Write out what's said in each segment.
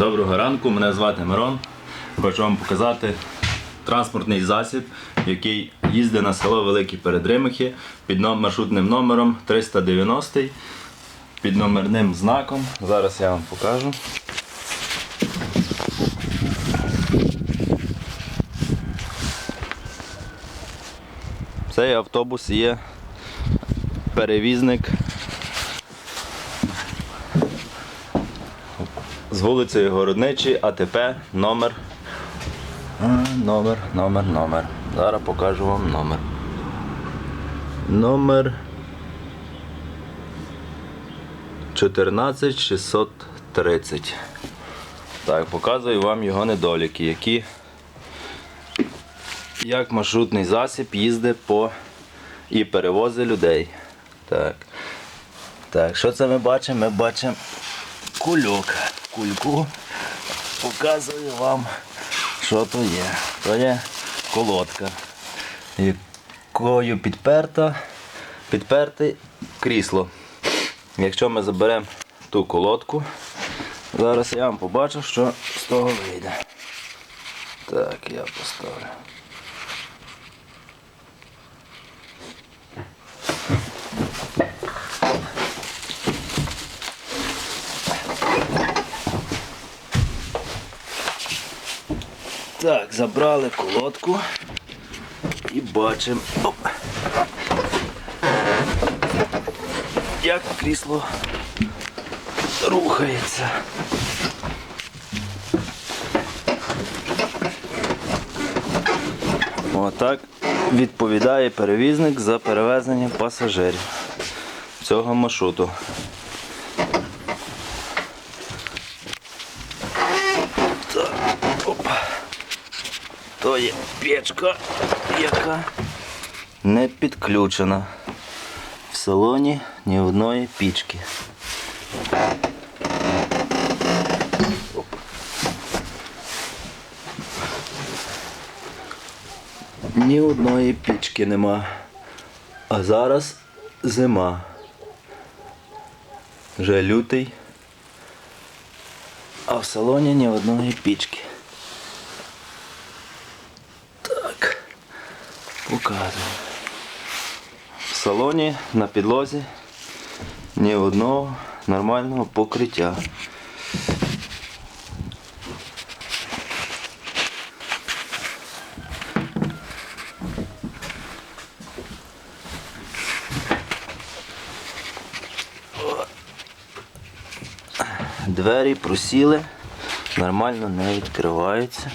Доброго ранку, мене звати Мирон. Хочу вам показати транспортний засіб, який їздить на село Великі Передримихи під маршрутним номером 390 під номерним знаком. Зараз я вам покажу. Цей автобус є перевізник з вулиці Городничі, АТП, номер. Номер, номер, номер. Зараз покажу вам номер. Номер 14630. Так, показую вам його недоліки, які як маршрутний засіб їздить по і перевозить людей. Так. Так, що це ми бачимо? Ми бачимо кульок. Кульку. Показую вам, що то є. То є колодка, якою підперта, підперте крісло. Якщо ми заберемо ту колодку, зараз я вам побачу, що з того вийде. Так, я поставлю. Так, забрали колодку і бачимо. Як крісло рухається. Отак відповідає перевізник за перевезення пасажирів цього маршруту. Так, опа. То є печка, яка не підключена. В салоні ні одної пічки. Ні одної пічки нема. А зараз зима. Вже лютий. А в салоні ні одної пічки. Показую. В салоні на підлозі ні одного нормального покриття. Двері просіли, нормально не відкриваються.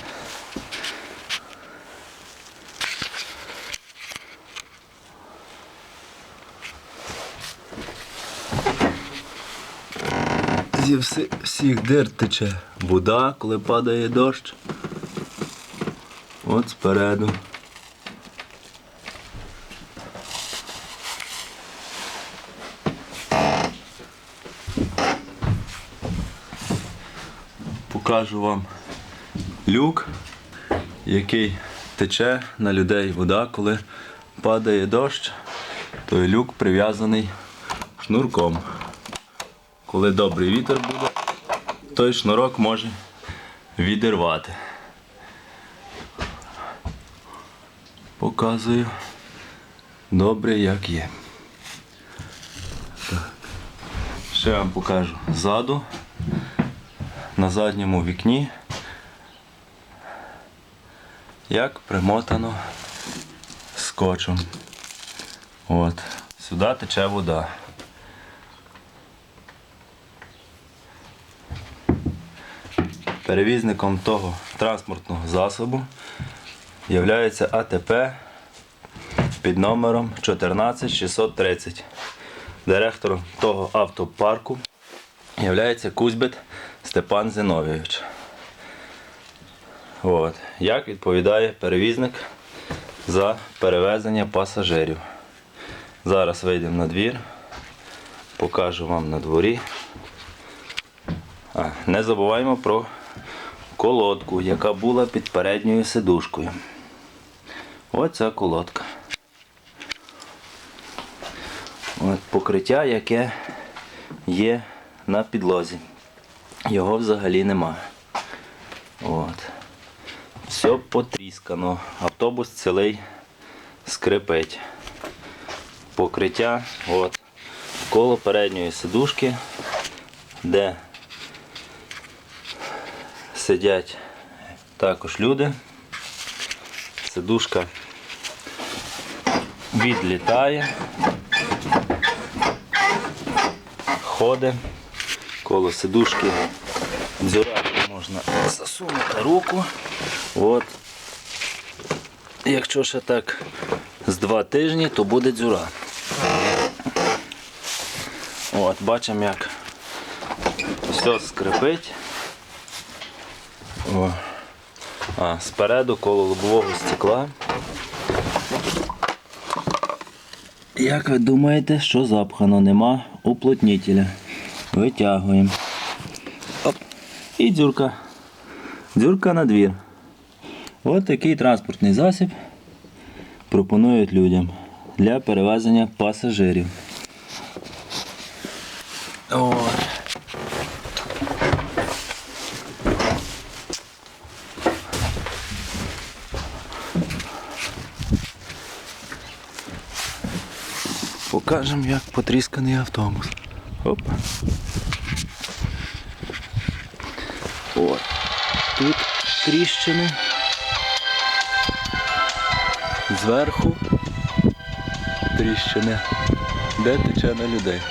Зі всі, всіх дир тече вода, коли падає дощ. От спереду. Покажу вам люк, який тече на людей вода, коли падає дощ, той люк прив'язаний шнурком. Коли добрий вітер буде, той шнурок може відірвати. Показую добре, як є. Ще вам покажу ззаду, на задньому вікні, як примотано скотчем. От. Сюди тече вода. Перевізником того транспортного засобу є АТП під номером 14630. Директором того автопарку є Кузьбит Степан Зиновійович. От. Як відповідає перевізник за перевезення пасажирів. Зараз вийдемо на двір, покажу вам на дворі. А, не забуваємо про колодку, яка була під передньою сидушкою. Оця колодка. От покриття, яке є на підлозі. Його взагалі немає. От. Все потріскано. Автобус цілий скрипить. Покриття от, коло передньої сидушки, де сидять також люди. Сидушка відлітає, ходить, коло сидушки дзюрати можна засунути руку. От. Якщо ще так з два тижні, то буде дзюра. От, бачимо, як все скрипить. О. А, спереду коло лобового стекла. Як ви думаєте, що запхано? Нема уплотнителя. Витягуємо. Оп. І дзюрка. Дзюрка на двір. Ось такий транспортний засіб пропонують людям для перевезення пасажирів. От. Покажемо, як потрісканий автобус. Оп. От. Тут тріщини. Зверху тріщини. Де тече на людей.